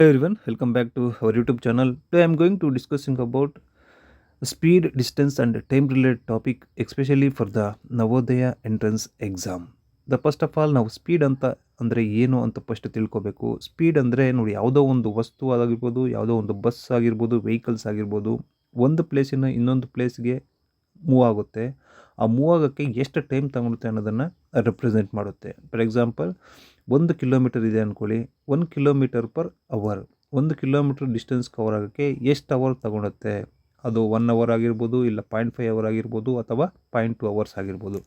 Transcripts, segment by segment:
Hello everyone, welcome back to our YouTube channel. Today I am going to discussing about speed, distance and time related topic especially for the Navodaya entrance exam. The first of all ನಾವು speed ಅಂತ ಅಂದರೆ ಏನು ಅಂತ first ತಿಳ್ಕೊಬೇಕು speed ಅಂದರೆ ನೋಡಿ ಯಾವುದೋ ಒಂದು ವಸ್ತು ಆಗಿರ್ಬೋದು ಯಾವುದೋ ಒಂದು ಬಸ್ ಆಗಿರ್ಬೋದು ವೆಹಿಕಲ್ಸ್ ಆಗಿರ್ಬೋದು ಒಂದು ಪ್ಲೇಸಿನ ಇನ್ನೊಂದು ಪ್ಲೇಸ್ಗೆ ಮೂವ್ ಆಗುತ್ತೆ ಆ ಮೂವ್ ಆಗೋಕ್ಕೆ ಎಷ್ಟು ಟೈಮ್ ತಗೊಳುತ್ತೆ ಅನ್ನೋದನ್ನು ರೆಪ್ರೆಸೆಂಟ್ ಮಾಡುತ್ತೆ ಫಾರ್ ಎಕ್ಸಾಂಪಲ್ ಒಂದು ಕಿಲೋಮೀಟರ್ ಇದೆ ಅಂದ್ಕೊಳ್ಳಿ ಒನ್ ಕಿಲೋಮೀಟರ್ ಪರ್ ಅವರ್. ಒಂದು ಕಿಲೋಮೀಟರ್ ಡಿಸ್ಟೆನ್ಸ್ ಕವರ್ ಆಗೋಕ್ಕೆ ಎಷ್ಟು ಅವರ್ ತಗೊಳುತ್ತೆ ಅದು ಒನ್ ಅವರ್ ಆಗಿರ್ಬೋದು, ಇಲ್ಲ ಪಾಯಿಂಟ್ ಫೈವ್ ಅವರ್ ಆಗಿರ್ಬೋದು, ಅಥವಾ ಪಾಯಿಂಟ್ ಟು ಅವರ್ಸ್ ಆಗಿರ್ಬೋದು.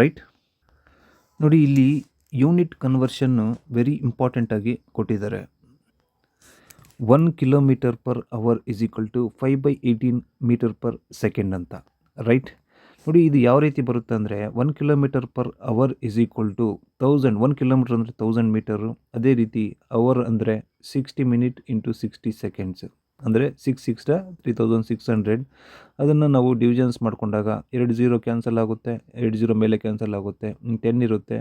ರೈಟ್ ನೋಡಿ, ಇಲ್ಲಿ ಯೂನಿಟ್ ಕನ್ವರ್ಷನ್ನು ವೆರಿ ಇಂಪಾರ್ಟೆಂಟಾಗಿ ಕೊಟ್ಟಿದ್ದಾರೆ. One kilometre per hour is equal to five by eighteen metre per second ಅಂತ. ರೈಟ್ ನೋಡಿ, ಇದು ಯಾವ ರೀತಿ ಬರುತ್ತೆ ಅಂದರೆ one kilometre per hour is equal to thousand one kilometre ಅಂದರೆ ತೌಸಂಡ್ ಮೀಟರು ಅದೇ ರೀತಿ ಅವರ್ ಅಂದರೆ sixty minute into sixty seconds ಅಂದರೆ six sixty three thousand six hundred ಅದನ್ನು ನಾವು ಡಿವಿಜನ್ಸ್ ಮಾಡಿಕೊಂಡಾಗ ಎರಡು ಜೀರೋ ಕ್ಯಾನ್ಸಲ್ ಆಗುತ್ತೆ, ಎರಡು ಜೀರೋ ಮೇಲೆ ಕ್ಯಾನ್ಸಲ್ ಆಗುತ್ತೆ. ಟೆನ್ ಇರುತ್ತೆ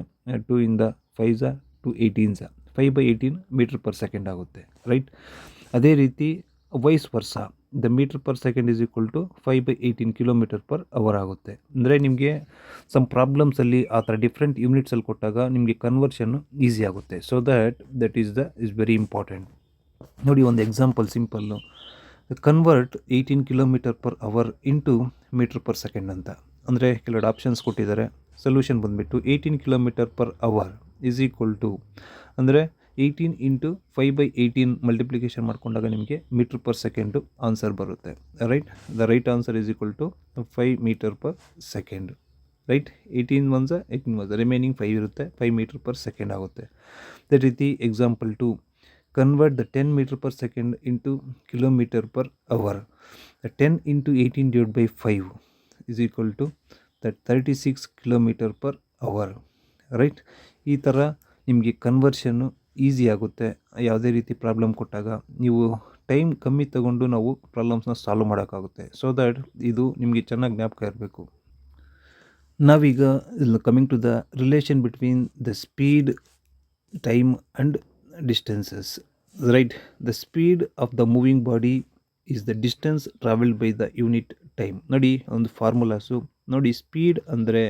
ಟೂ ಇಂದ ಫೈವ್ ಝ to eighteen ಝ five by eighteen metre per second ಆಗುತ್ತೆ ರೈಟ್ ಅದೇ ರೀತಿ vice versa the metre per second is equal to five by eighteen kilometre per hour ಆಗುತ್ತೆ. ಅಂದರೆ ನಿಮಗೆ ಸಮ್ ಪ್ರಾಬ್ಲಮ್ಸಲ್ಲಿ ಆ ಥರ ಡಿಫ್ರೆಂಟ್ ಯೂನಿಟ್ಸಲ್ಲಿ ಕೊಟ್ಟಾಗ ನಿಮಗೆ ಕನ್ವರ್ಷನ್ನು ಈಸಿ ಆಗುತ್ತೆ. So that that is the is very important ನೋಡಿ ಒಂದು example simple convert eighteen kilometre per hour into metre per second ಅಂತ. ಅಂದರೆ ಕೆಲವೆಡ ಆಪ್ಷನ್ಸ್ ಕೊಟ್ಟಿದ್ದಾರೆ. ಸೊಲ್ಯೂಷನ್ ಬಂದುಬಿಟ್ಟು eighteen kilometre per hour is equal to ಅಂದರೆ eighteen into five by eighteen multiplication ಮಾಡಿಕೊಂಡಾಗ ನಿಮಗೆ ಮೀಟ್ರ್ ಪರ್ ಸೆಕೆಂಡು ಆನ್ಸರ್ ಬರುತ್ತೆ. Right the right answer is equal to five metre per second right eighteen ones eighteen ones remaining five ಇರುತ್ತೆ. Five metre per second ಆಗುತ್ತೆ. ಅದೇ ರೀತಿ example to convert the ten metre per second into kilometre per hour the ten into eighteen divide by five is equal to the thirty six kilometre per hour right ಈ ಥರ ನಿಮಗೆ ಕನ್ವರ್ಷನ್ನು easy ಆಗುತ್ತೆ. ಯಾವುದೇ ರೀತಿ ಪ್ರಾಬ್ಲಮ್ ಕೊಟ್ಟಾಗ ನೀವು time ಕಮ್ಮಿ ತಗೊಂಡು ನಾವು ಪ್ರಾಬ್ಲಮ್ಸ್ನ ಸಾಲ್ವ್ ಮಾಡೋಕ್ಕಾಗುತ್ತೆ. ಸೊ ದ್ಯಾಟ್ ಇದು ನಿಮಗೆ ಚೆನ್ನಾಗಿ ಜ್ಞಾಪಕ ಇರಬೇಕು. ನಾವೀಗ coming to the relation between the speed time and distances right the speed of the moving body is the distance travelled by the unit time ನೋಡಿ, ಒಂದು ಫಾರ್ಮುಲಾಸು ನೋಡಿ ಸ್ಪೀಡ್ ಅಂದರೆ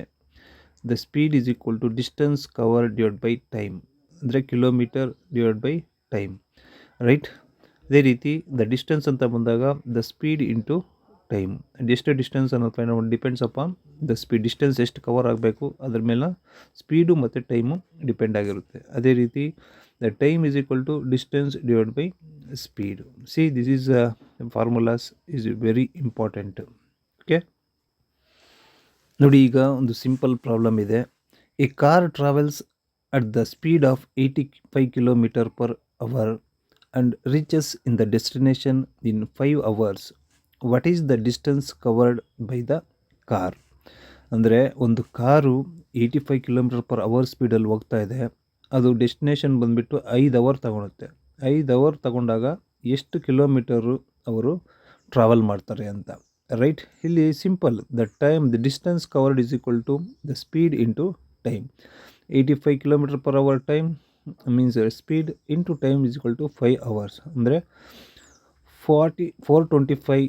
the speed is equal to distance covered divide by time ಅಂದರೆ kilometre divide by time right ಅದೇ ರೀತಿ the distance ಅಂತ ಬಂದಾಗ the speed into time ಎಷ್ಟು ಡಿಸ್ಟೆನ್ಸ್ ಅನ್ನೋದು fine depends upon the speed distance ಎಷ್ಟು ಕವರ್ ಆಗಬೇಕು, ಅದ್ರ ಮೇಲೆ ಸ್ಪೀಡು ಮತ್ತು ಟೈಮು ಡಿಪೆಂಡ್ ಆಗಿರುತ್ತೆ. ಅದೇ ರೀತಿ the time is equal to distance divide by speed see this is formulas is very important okay ನೋಡಿ, ಈಗ ಒಂದು ಸಿಂಪಲ್ ಪ್ರಾಬ್ಲಮ್ ಇದೆ. A car travels at the speed of eighty five kilometer per hour and reaches in the destination in five hours what is the distance covered by the car ಅಂದರೆ ಒಂದು car eighty five kilometer per hour ಸ್ಪೀಡಲ್ಲಿ ಹೋಗ್ತಾ ಇದೆ. ಅದು destination ಬಂದುಬಿಟ್ಟು ಐದು hour ತಗೊಳುತ್ತೆ. ಐದು hour ತಗೊಂಡಾಗ ಎಷ್ಟು ಕಿಲೋಮೀಟರು ಅವರು ಟ್ರಾವೆಲ್ ಮಾಡ್ತಾರೆ ಅಂತ. ರೈಟ್ ಇಲ್ಲಿ simple the time the distance covered is equal to the speed into time eighty five kilometer per hour time means speed into time is to five hours ಅಂದರೆ forty four twenty five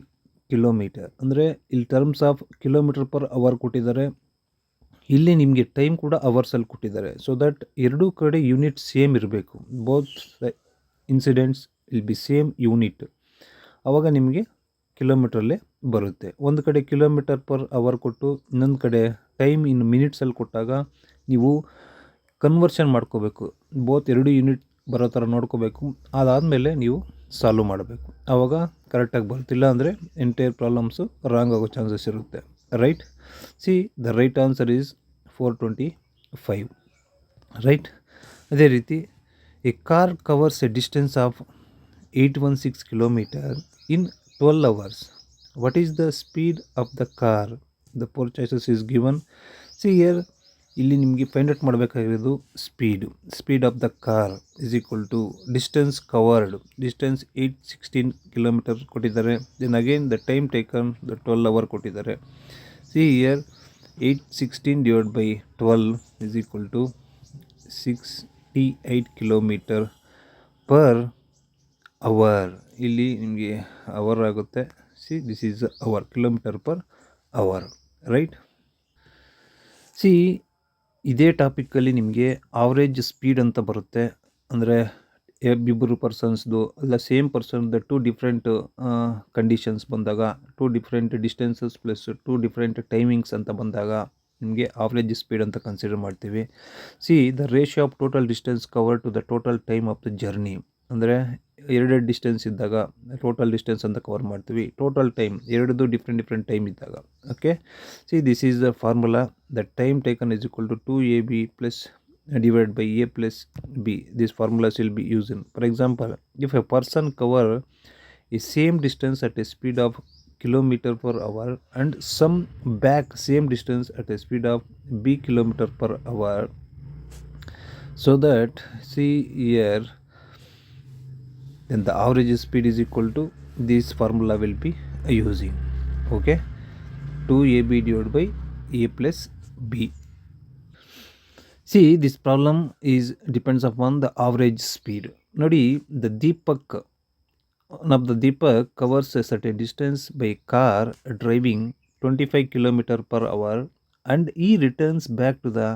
kilometer ಅಂದರೆ ಇಲ್ಲಿ terms of kilometer per hour ಕೊಟ್ಟಿದ್ದಾರೆ, ಇಲ್ಲಿ ನಿಮಗೆ time ಕೂಡ ಅವರ್ಸಲ್ಲಿ ಕೊಟ್ಟಿದ್ದಾರೆ. So that ಎರಡೂ ಕಡೆ ಯೂನಿಟ್ ಸೇಮ್ ಇರಬೇಕು. Both incidents will be same unit ಆವಾಗ ನಿಮಗೆ ಕಿಲೋಮೀಟ್ರಲ್ಲೇ ಬರುತ್ತೆ. ಒಂದು ಕಡೆ ಕಿಲೋಮೀಟರ್ ಪರ್ ಅವರ್ ಕೊಟ್ಟು ಇನ್ನೊಂದು ಕಡೆ ಟೈಮ್ ಇನ್ನು ಮಿನಿಟ್ಸಲ್ಲಿ ಕೊಟ್ಟಾಗ ನೀವು ಕನ್ವರ್ಷನ್ ಮಾಡ್ಕೋಬೇಕು. ಬೋತ್ ಎರಡು ಯೂನಿಟ್ ಬರೋ ಥರ ನೋಡ್ಕೋಬೇಕು. ಅದಾದಮೇಲೆ ನೀವು ಸಾಲ್ವ್ ಮಾಡಬೇಕು. ಆವಾಗ ಕರೆಕ್ಟಾಗಿ ಬರ್ತಿಲ್ಲ ಅಂದರೆ ಎಂಟೈರ್ ಪ್ರಾಬ್ಲಮ್ಸು ರಾಂಗ್ ಆಗೋ ಚಾನ್ಸಸ್ ಇರುತ್ತೆ. Right see the right answer is four twenty five right ಅದೇ ರೀತಿ a car covers a distance of eight one six kilometer in twelve hours what is the speed of the car the four choices is given see here ಇಲ್ಲಿ ನಿಮಗೆ find out ಮಾಡಬೇಕಾಗಿರೋದು speed speed of the car is equal to distance covered distance eight sixteen kilometer ಕೊಟ್ಟಿದ್ದಾರೆ. Then again the time taken the twelve hour ಕೊಟ್ಟಿದ್ದಾರೆ. See here eight sixteen divide by twelve is equal to sixty eight kilometer per hour ಇಲ್ಲಿ ನಿಮಗೆ hour ಆಗುತ್ತೆ. See this is our kilometer per hour right see ಇದೇ ಟಾಪಿಕ್ಕಲ್ಲಿ ನಿಮಗೆ average speed ಅಂತ ಬರುತ್ತೆ. ಅಂದರೆ ಇಬ್ಬರು ಪರ್ಸನ್ಸ್ದು ಅಲ್ಲ ಸೇಮ್ ಪರ್ಸನ್ದು ಟೂ ಡಿಫ್ರೆಂಟ್ ಕಂಡೀಷನ್ಸ್ ಬಂದಾಗ two different distances plus two different timings ಅಂತ ಬಂದಾಗ ನಿಮಗೆ ಆವ್ರೇಜ್ ಸ್ಪೀಡ್ ಅಂತ ಕನ್ಸಿಡರ್ ಮಾಡ್ತೀವಿ. See the ratio of total distance cover to the total time of the journey ಅಂದರೆ ಎರಡೆರಡು ಡಿಸ್ಟೆನ್ಸ್ ಇದ್ದಾಗ ಟೋಟಲ್ ಡಿಸ್ಟೆನ್ಸ್ ಅಂತ ಕವರ್ ಮಾಡ್ತೀವಿ ಟೋಟಲ್ ಟೈಮ್ ಎರಡದು ಡಿಫ್ರೆಂಟ್ ಡಿಫ್ರೆಂಟ್ ಟೈಮ್ ಇದ್ದಾಗ okay see this is the formula the time taken is equal to to A B plus divided by a plus b these formulas will be used for example if a person cover a same distance at a speed of kilometer per hour and some back same distance at a speed of b kilometer per hour so that see here then the average speed is equal to this formula will be using okay? 2ab divided by a plus b. See this problem is depends upon the average speed. ನೋಡಿ the deepak of the deepak covers a certain distance by car driving 25 km per hour and he returns back to the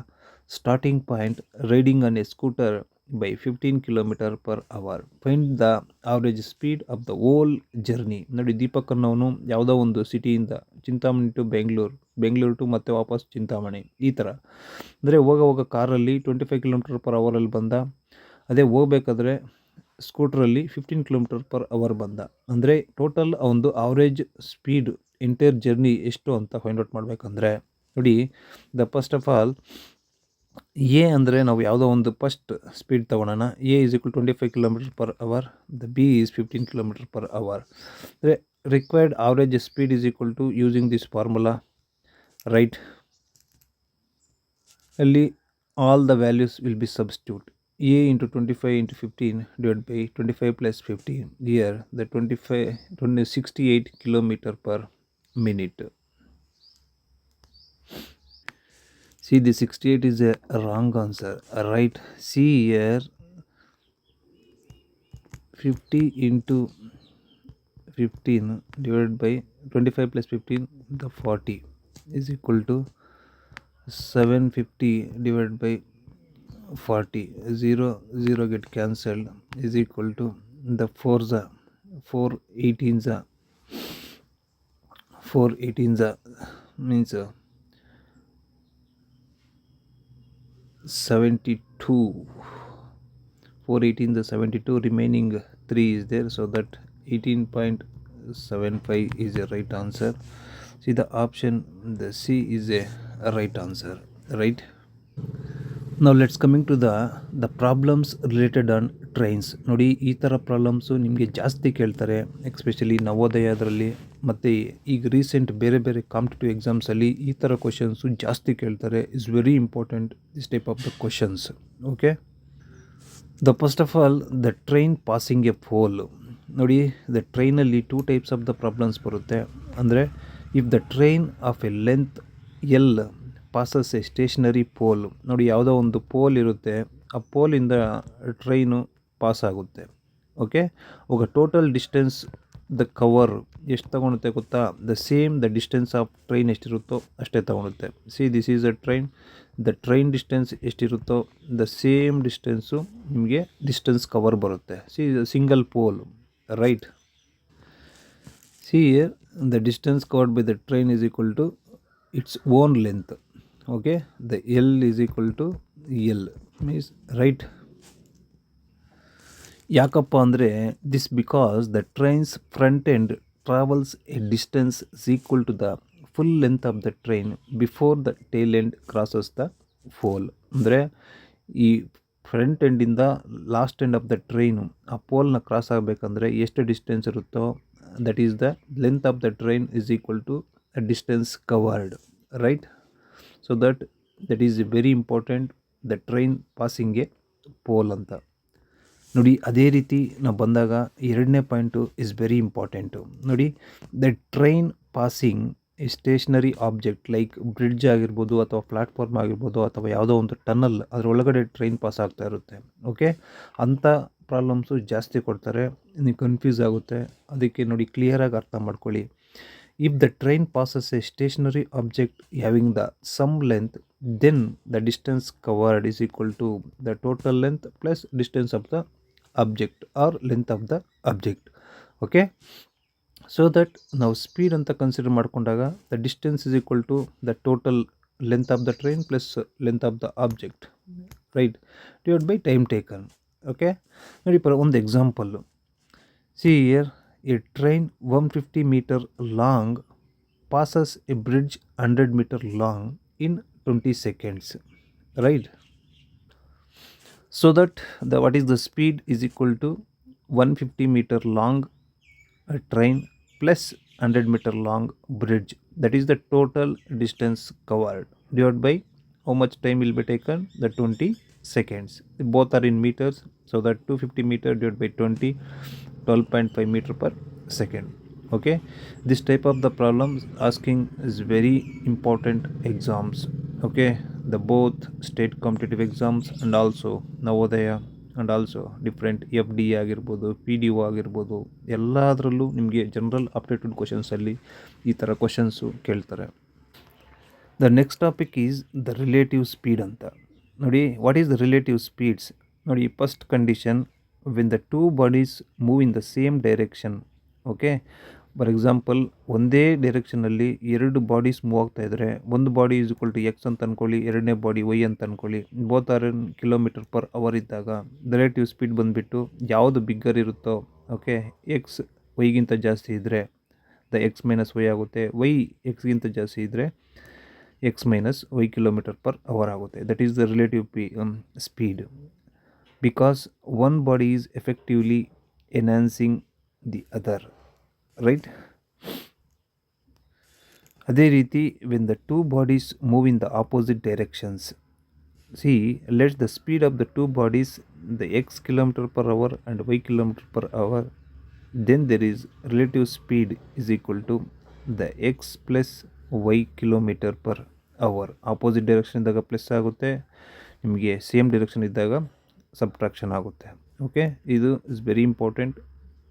starting point riding on a scooter by 15 km per hour. Find the average speed of the whole journey. ನೋಡಿ, ದೀಪಕ್ ಅನ್ನೋನು ಯಾವುದೋ ಒಂದು ಸಿಟಿಯಿಂದ Chintamani to Bengaluru Bengaluru to ಮತ್ತೆ ವಾಪಸ್ ಚಿಂತಾಮಣಿ, ಈ ಥರ ಅಂದರೆ ಹೋಗ ಹೋಗ ಕಾರಲ್ಲಿ ಟ್ವೆಂಟಿ ಫೈವ್ ಕಿಲೋಮೀಟರ್ ಪರ್ ಅವರಲ್ಲಿ ಬಂದ, ಅದೇ ಹೋಗ್ಬೇಕಾದ್ರೆ ಸ್ಕೂಟ್ರಲ್ಲಿ ಫಿಫ್ಟೀನ್ ಕಿಲೋಮೀಟರ್ ಪರ್ ಅವರ್ ಬಂದ. ಅಂದರೆ ಟೋಟಲ್ ಒಂದು ಆವ್ರೇಜ್ ಸ್ಪೀಡ್ ಎಂಟೈರ್ ಜರ್ನಿ ಎಷ್ಟು ಅಂತ ಫೈಂಡ್ ಔಟ್ ಮಾಡಬೇಕಂದ್ರೆ, ನೋಡಿ the first of all a ಅಂದರೆ ನಾವು ಯಾವುದೋ ಒಂದು first speed ತೊಗೊಳೋಣ. A is equal twenty five kilometer per hour the b is fifteen kilometer per hour ಅಂದರೆ required average speed is equal to using this formula right ಅಲ್ಲಿ all the values will be substitute a into twenty five into fifteen divide by twenty five plus fifteen here the twenty five twenty sixty eight kilometer per minute See, the 68 is a wrong answer. Right. See here 50 into 15 divided by 25 plus 15, the 40 is equal to 750 divided by 40. 0, 0 get cancelled is equal to the 4 za 4 18 za 4 18 za means uh, 72 418 the 72 remaining 3 is there so that 18.75 is a right answer see the option the c is a right answer right ನಾವು let's coming to the the problems related on trains ನೋಡಿ ಈ ಥರ problems ನಿಮಗೆ ಜಾಸ್ತಿ ಕೇಳ್ತಾರೆ especially ನವೋದಯದಲ್ಲಿ ಮತ್ತು ಈಗ recent ಬೇರೆ ಬೇರೆ ಕಾಂಪಿಟೇಟಿವ್ ಎಕ್ಸಾಮ್ಸಲ್ಲಿ ಈ ಥರ ಕ್ವಶನ್ಸು ಜಾಸ್ತಿ ಕೇಳ್ತಾರೆ. Is very important this type of the questions okay the first of all the train passing a pole ನೋಡಿ ದ ಟ್ರೈನಲ್ಲಿ two types of the problems ಬರುತ್ತೆ. ಅಂದರೆ if the train of a length L passes a stationary pole ನೋಡಿ, ಯಾವುದೋ ಒಂದು pole ಇರುತ್ತೆ. ಆ ಪೋಲಿಂದ ಟ್ರೈನು ಪಾಸ್ ಆಗುತ್ತೆ. ಓಕೆ ಒಬ್ಬ ಟೋಟಲ್ ಡಿಸ್ಟೆನ್ಸ್ ದ ಕವರ್ ಎಷ್ಟು ತೊಗೊಳುತ್ತೆ ಗೊತ್ತಾ? The same the distance of train ಎಷ್ಟಿರುತ್ತೋ ಅಷ್ಟೇ ತೊಗೊಳುತ್ತೆ see this is a train the train distance ಎಷ್ಟಿರುತ್ತೋ the same distance ನಿಮಗೆ ಡಿಸ್ಟೆನ್ಸ್ ಕವರ್ ಬರುತ್ತೆ. See single pole right see the distance covered by the train is equal to its own length okay the L is equal to L means right ಯಾಕಪ್ಪ ಅಂದರೆ this because the train's front end travels a distance is equal to the full length of the train before the tail end crosses the pole ಅಂದರೆ ಈ front ಎಂಡಿಂದ last end of the train ಆ ಪೋಲ್ನ cross ಆಗಬೇಕಂದ್ರೆ ಎಷ್ಟು distance ಇರುತ್ತೋ that is the length of the train is equal to distance covered right so that that is very important the train passing a pole ಅಂತ. ನೋಡಿ, ಅದೇ ರೀತಿ ನಾವು ಬಂದಾಗ ಎರಡನೇ ಪಾಯಿಂಟು ಇಸ್ ವೆರಿ ಇಂಪಾರ್ಟೆಂಟು ನೋಡಿ ದ ಟ್ರೈನ್ ಪಾಸಿಂಗ್ ಈ stationary object like bridge ಆಗಿರ್ಬೋದು ಅಥವಾ ಪ್ಲಾಟ್ಫಾರ್ಮ್ ಆಗಿರ್ಬೋದು ಅಥವಾ ಯಾವುದೋ ಒಂದು ಟನಲ್ ಅದರೊಳಗಡೆ ಟ್ರೈನ್ ಪಾಸ್ ಆಗ್ತಾ ಇರುತ್ತೆ. ಓಕೆ ಅಂಥ ಪ್ರಾಬ್ಲಮ್ಸು ಜಾಸ್ತಿ ಕೊಡ್ತಾರೆ. ನೀವು ಕನ್ಫ್ಯೂಸ್ ಆಗುತ್ತೆ. ಅದಕ್ಕೆ ನೋಡಿ ಕ್ಲಿಯರಾಗಿ ಅರ್ಥ ಮಾಡ್ಕೊಳ್ಳಿ. If the train passes a stationary object having the some length then the distance covered is equal to the total length plus distance of the object or length of the object okay so that ನಾವು speed ಅಂತ consider ಮಾಡಿಕೊಂಡಾಗ the distance is equal to the total length of the train plus length of the object right divide by time taken okay ನೋಡಿ ಪರ ಒಂದು example see here a train one fifty meter long passes a bridge 100 meter long in 20 seconds. Right? So that the what is the speed is equal to 150 meter long uh, train plus 100 meter long bridge. That is the total distance covered divided by how much time will be taken? The 20 seconds. Both are in meters. So that 250 meter divided by 20 12.5 meter per second. Okay? This type of the problems asking is very important exams. Okay the both state competitive exams and also Navodaya and also different F D ಆಗಿರ್ಬೋದು P D O ಆಗಿರ್ಬೋದು, ಎಲ್ಲದರಲ್ಲೂ ನಿಮಗೆ general updated ಕ್ವಶನ್ಸಲ್ಲಿ ಈ ಥರ questions ಕೇಳ್ತಾರೆ. The next topic is the relative speed ಅಂತ. ನೋಡಿ what is the relative speeds ನೋಡಿ first condition when the two bodies move in the same direction okay for example, ಒಂದೇ ಡೈರೆಕ್ಷನಲ್ಲಿ ಎರಡು ಬಾಡೀಸ್ ಮೂವ್ ಆಗ್ತಾ ಇದ್ದರೆ ಒಂದು body is equal to X ಅಂತ ಅಂದ್ಕೊಳ್ಳಿ ಎರಡನೇ ಬಾಡಿ ವೈ ಅಂತ ಅಂದ್ಕೊಳ್ಳಿ both are kilometer per hour ಇದ್ದಾಗ ರಿಲೇಟಿವ್ ಸ್ಪೀಡ್ ಬಂದುಬಿಟ್ಟು ಯಾವುದು ಬಿಗ್ಗರ್ ಇರುತ್ತೋ, ಓಕೆ, ಎಕ್ಸ್ ವೈಗಿಂತ ಜಾಸ್ತಿ ಇದ್ದರೆ ದ ಎಕ್ಸ್ ಮೈನಸ್ ವೈ ಆಗುತ್ತೆ, ವೈ ಎಕ್ಸ್ಗಿಂತ ಜಾಸ್ತಿ ಇದ್ದರೆ X minus Y kilometer per hour ಆಗುತ್ತೆ. That is the relative P speed. Because one body is effectively enhancing the other. Right ಅದೇ ರೀತಿ when the two bodies move in the opposite directions see let the speed of the two bodies the X kilometer per hour and Y kilometer per hour then there is relative speed is equal to the X plus Y kilometer per hour opposite direction ಇದ್ದಾಗ plus ಆಗುತ್ತೆ, ನಿಮಗೆ same direction ಇದ್ದಾಗ subtraction ಆಗುತ್ತೆ. Okay ಇದು is very important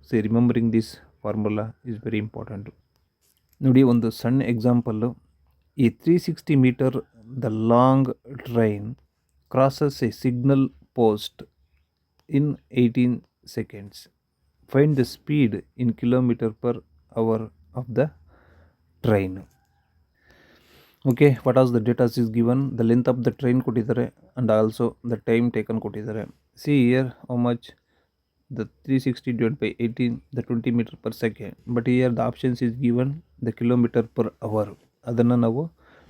see remembering this formula is very important ನೋಡಿ ಒಂದು ಸಣ್ಣ example ಈ three sixty meter the long train crosses a signal post in eighteen seconds find the speed in kilometer per hour of the train okay what are the data is given the length of the train ಕೊಟ್ಟಿದ್ದಾರೆ and also the time taken ಕೊಟ್ಟಿದ್ದಾರೆ see here how much the 360 divided by 18 the 20 meter per second. But here the options is given the kilometer per hour. ಅದನ್ನು ನಾವು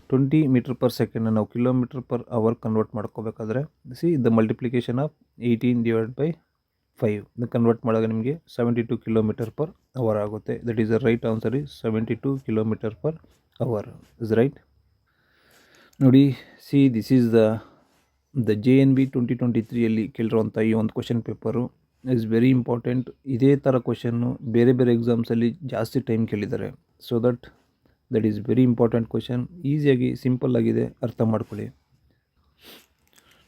twenty meter per second ನಾವು kilometer per hour convert ಮಾಡ್ಕೋಬೇಕಾದ್ರೆ see the multiplication of eighteen divide by five convert ಮಾಡಿದಾಗ ನಿಮಗೆ seventy two kilometer per hour ಆಗುತ್ತೆ. That is the right answer is seventy two kilometer per hour is right ನೋಡಿ see this is the the J N B twenty twenty ತ್ರೀಯಲ್ಲಿ ಕೇಳಿರುವಂಥ ಈ ಒಂದು question paper is very important ಇದೇ ಥರ question ಬೇರೆ ಬೇರೆ ಎಕ್ಸಾಮ್ಸಲ್ಲಿ ಜಾಸ್ತಿ ಟೈಮ್ ಕೇಳಿದ್ದಾರೆ. So that that is very important question ಈಸಿಯಾಗಿ ಸಿಂಪಲ್ ಆಗಿದೆ, ಅರ್ಥ ಮಾಡ್ಕೊಳ್ಳಿ.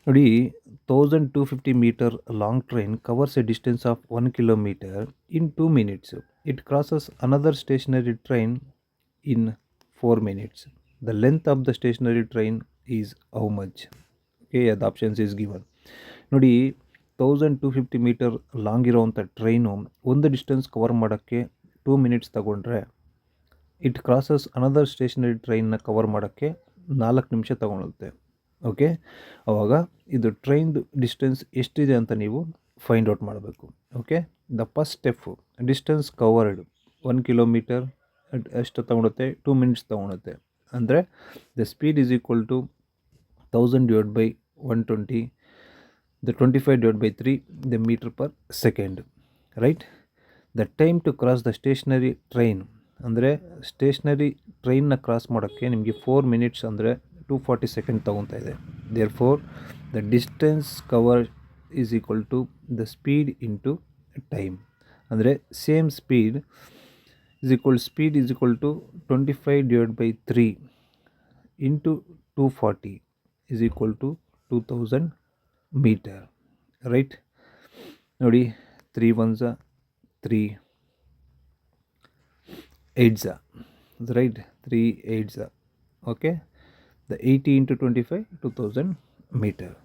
ನೋಡಿ thousand two fifty meter long train covers a distance of one kilometer in two minutes it crosses another stationary train in four minutes the length of the stationary train is how much okay ಅದು options is given ನೋಡಿ thousand two fifty meter long ಇರೋವಂಥ train ಒಂದು distance cover ಮಾಡೋಕ್ಕೆ two minutes ತಗೊಂಡ್ರೆ it crosses another stationary ಟ್ರೈನ್ನ cover ಮಾಡೋಕ್ಕೆ ನಾಲ್ಕು ನಿಮಿಷ ತಗೊಳುತ್ತೆ. ಓಕೆ ಆವಾಗ ಇದು ಟ್ರೈನ್ದು ಡಿಸ್ಟೆನ್ಸ್ ಎಷ್ಟಿದೆ ಅಂತ ನೀವು ಫೈಂಡ್ ಔಟ್ ಮಾಡಬೇಕು. Okay the first step distance covered one kilometer ಎಷ್ಟು ತಗೊಳುತ್ತೆ ಟೂ ಮಿನಿಟ್ಸ್ ತಗೊಳುತ್ತೆ. ಅಂದರೆ the speed is equal to thousand divide by one twenty the twenty five by by three the per per second right the time to cross the train, ಅಂದರೆ stationary ಟ್ರೈನ್ನ cross ಮಾಡೋಕ್ಕೆ ನಿಮಗೆ four minutes ಅಂದರೆ two forty second ತೊಗೊತಾ ಇದೆ. Therefore the distance cover is equal to the speed into time ಅಂದರೆ same speed is equal speed is equal to twenty five divide by three into two forty is equal to two thousand meter right ನೋಡಿ three ones three eights right three eights okay the eighty into twenty five two thousand meter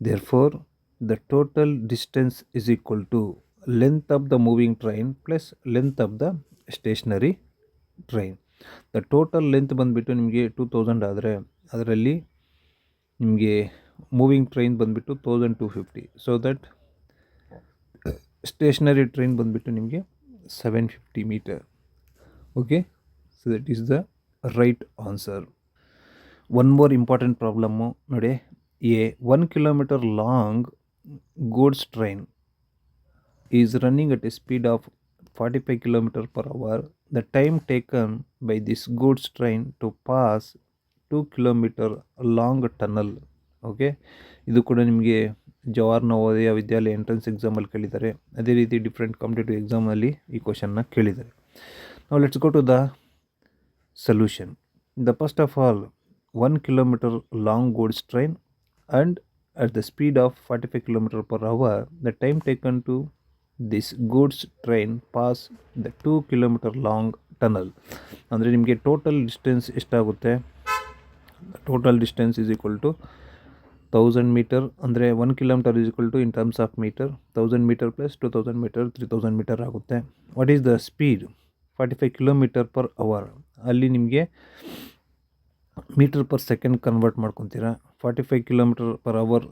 therefore the total distance is equal to length of the moving train plus length of the stationary train the total length ಬಂದುಬಿಟ್ಟು ನಿಮಗೆ two thousand ಆದರೆ, ಅದರಲ್ಲಿ ನಿಮಗೆ moving train ಬಂದುಬಿಟ್ಟು thousand two fifty so that stationary train ಬಂದುಬಿಟ್ಟು ನಿಮಗೆ seven fifty metre okay so that is the right answer one more important problem ನೋಡಿ. A one kilometre long goods train is running at a speed of forty five kilometre per hour the time taken by this goods train to pass two kilometre long tunnel okay ಇದು ಕೂಡ ನಿಮಗೆ Jawahar Navodaya Vidyalaya entrance ಎಕ್ಸಾಮಲ್ಲಿ ಕೇಳಿದ್ದಾರೆ. ಅದೇ ರೀತಿ different competitive ಎಕ್ಸಾಮಲ್ಲಿ ಈ ಕ್ವಶನ್ನ ಕೇಳಿದ್ದಾರೆ. ನಾವು let's go to the solution the first of all one kilometre long goods train and at the speed of forty five kilometre per hour the time taken to this goods train pass the two kilometre long tunnel ಅಂದರೆ ನಿಮಗೆ total distance ಎಷ್ಟಾಗುತ್ತೆ? Total distance is equal to thousand metre ಅಂದರೆ one kilometre equal to in terms of metre thousand metre plus two thousand metre three thousand metre ಆಗುತ್ತೆ. What is the speed forty five kilometre per hour ಅಲ್ಲಿ ನಿಮಗೆ metre per second convert ಮಾಡ್ಕೊತೀರಾ. Forty five kilometre per hour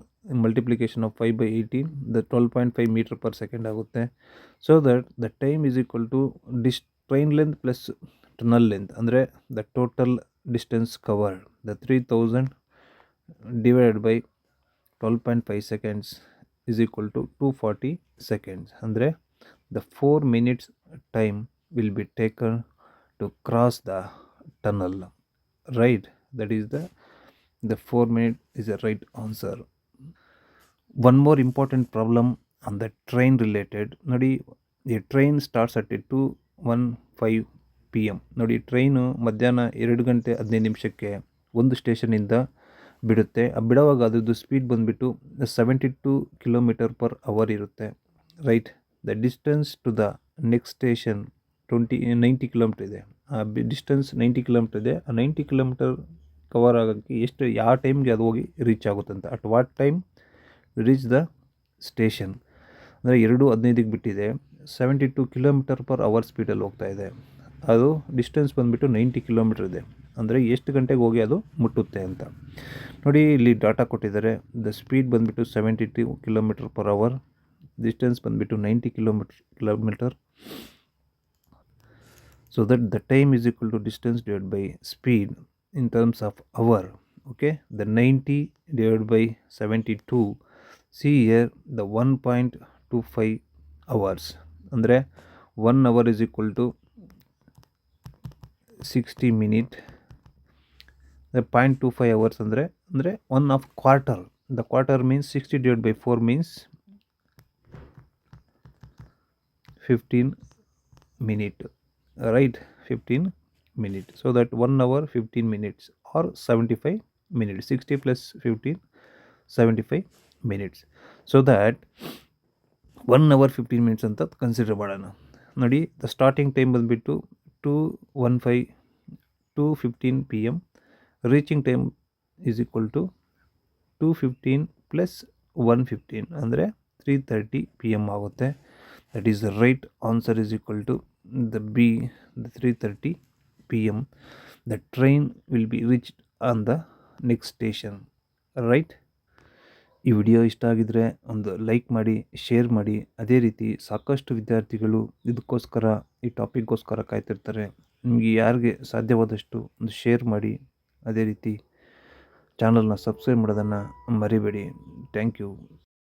multiplication of five by eighteen the twelve point five metre per second ಆಗುತ್ತೆ. So that the time is equal to this train length plus tunnel length ಅಂದರೆ the total distance covered the three thousand divided by twelve point five seconds is equal to two forty seconds ಅಂದರೆ the four minutes time will be taken to cross the tunnel right that is the the four minute is a right answer one more important problem on the train related ನೋಡಿ ಈ train starts at E two one five P M ನೋಡಿ train ಮಧ್ಯಾಹ್ನ ಎರಡು ಗಂಟೆ ಹದಿನೈದು ನಿಮಿಷಕ್ಕೆ ಒಂದು ಸ್ಟೇಷನಿಂದ ಬಿಡುತ್ತೆ. ಬಿಡೋವಾಗ ಅದ್ರದ್ದು ಸ್ಪೀಡ್ ಬಂದುಬಿಟ್ಟು seventy two kilometre per hour ಇರುತ್ತೆ. Right the distance to the next station twenty ninety kilometre ಇದೆ. ಆ ಬಿ ಡಿಸ್ಟೆನ್ಸ್ ನೈಂಟಿ ಕಿಲೋಮೀಟ್ರ್ ಇದೆ. ಆ ನೈಂಟಿ ಕಿಲೋಮೀಟರ್ ಕವರ್ ಆಗೋಕ್ಕೆ ಎಷ್ಟು, ಯಾವ ಟೈಮ್ಗೆ ಅದು ಹೋಗಿ ರೀಚ್ ಆಗುತ್ತೆ ಅಂತ. At what time reach the station ಅಂದರೆ ಎರಡು ಹದಿನೈದಕ್ಕೆ ಬಿಟ್ಟಿದೆ. Seventy two kilometre per hour ಸ್ಪೀಡಲ್ಲಿ ಹೋಗ್ತಾ ಇದೆ. ಅದು ಡಿಸ್ಟೆನ್ಸ್ ಬಂದುಬಿಟ್ಟು ನೈಂಟಿ ಕಿಲೋಮೀಟ್ರ್ ಇದೆ. ಅಂದರೆ ಎಷ್ಟು ಗಂಟೆಗೆ ಹೋಗಿ ಅದು ಮುಟ್ಟುತ್ತೆ ಅಂತ. ನೋಡಿ, ಇಲ್ಲಿ ಡಾಟಾ ಕೊಟ್ಟಿದ್ದಾರೆ. ದ ಸ್ಪೀಡ್ ಬಂದುಬಿಟ್ಟು seventy two kilometre per hour distance ಬಂದುಬಿಟ್ಟು ninety kilometre kilometre so that the time is equal to distance divide by speed in terms of hour okay the ninety divide by seventy two see here the one point two five hours ಅಂದರೆ one hour is equal to sixty minute point two five hours ಅಂದರೆ ಅಂದರೆ one of quarter the quarter means sixty divide by four means fifteen minute right? 15 minutes so that 1 hour 15 minutes or 75 minutes. 60 plus 15 75 minutes. So that 1 hour 15 minutes ಅಂತ consider ಮಾಡೋಣ. ನೋಡಿ the starting time ಬಂದುಬಿಟ್ಟು two one five two fifteen P M reaching time is equal to two fifteen plus one fifteen ಅಂದರೆ three thirty P M ಆಗುತ್ತೆ. That is the right answer is equal to the B, the 3:30 p.m. The train will be reached on the next station right ಈ video ಇಷ್ಟ ಆಗಿದ್ದರೆ ಒಂದು like ಮಾಡಿ share ಮಾಡಿ. ಅದೇ ರೀತಿ ಸಾಕಷ್ಟು ವಿದ್ಯಾರ್ಥಿಗಳು ಇದಕ್ಕೋಸ್ಕರ ಈ ಟಾಪಿಕ್ಗೋಸ್ಕರ ಕಾಯ್ತಿರ್ತಾರೆ. ನಿಮಗೆ ಯಾರಿಗೆ ಸಾಧ್ಯವಾದಷ್ಟು ಒಂದು ಶೇರ್ ಮಾಡಿ ಅದೇ ರೀತಿ ಚಾನಲ್ನ ಸಬ್ಸ್ಕ್ರೈಬ್ ಮಾಡೋದನ್ನು ಮರಿಬೇಡಿ. Thank you.